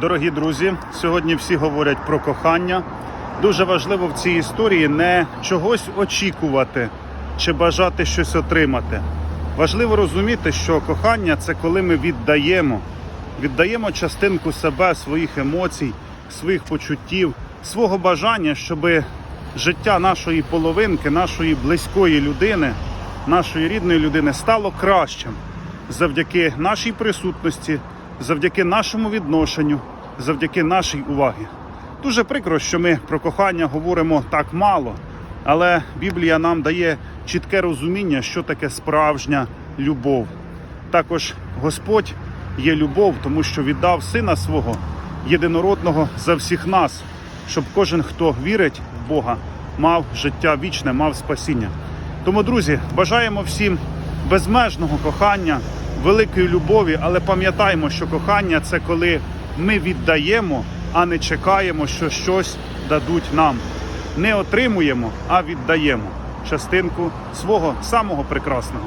Дорогі друзі, сьогодні всі говорять про кохання. Дуже важливо в цій історії не чогось очікувати чи бажати щось отримати. Важливо розуміти, що кохання це коли ми віддаємо, віддаємо частинку себе, своїх емоцій, своїх почуттів, свого бажання, щоб життя нашої половинки, нашої близької людини, нашої рідної людини стало кращим завдяки нашій присутності, завдяки нашому відношенню, завдяки нашій увазі. Дуже прикро, що ми про кохання говоримо так мало, але Біблія нам дає чітке розуміння, що таке справжня любов. Також Господь є любов, тому що віддав сина свого єдинородного за всіх нас, щоб кожен, хто вірить в Бога, мав життя вічне, мав спасіння. Тому, друзі, бажаємо всім безмежного кохання, великої любові, але пам'ятаємо, що кохання це коли ми віддаємо, а не чекаємо, що щось дадуть нам. Не отримуємо, а віддаємо частинку свого самого прекрасного.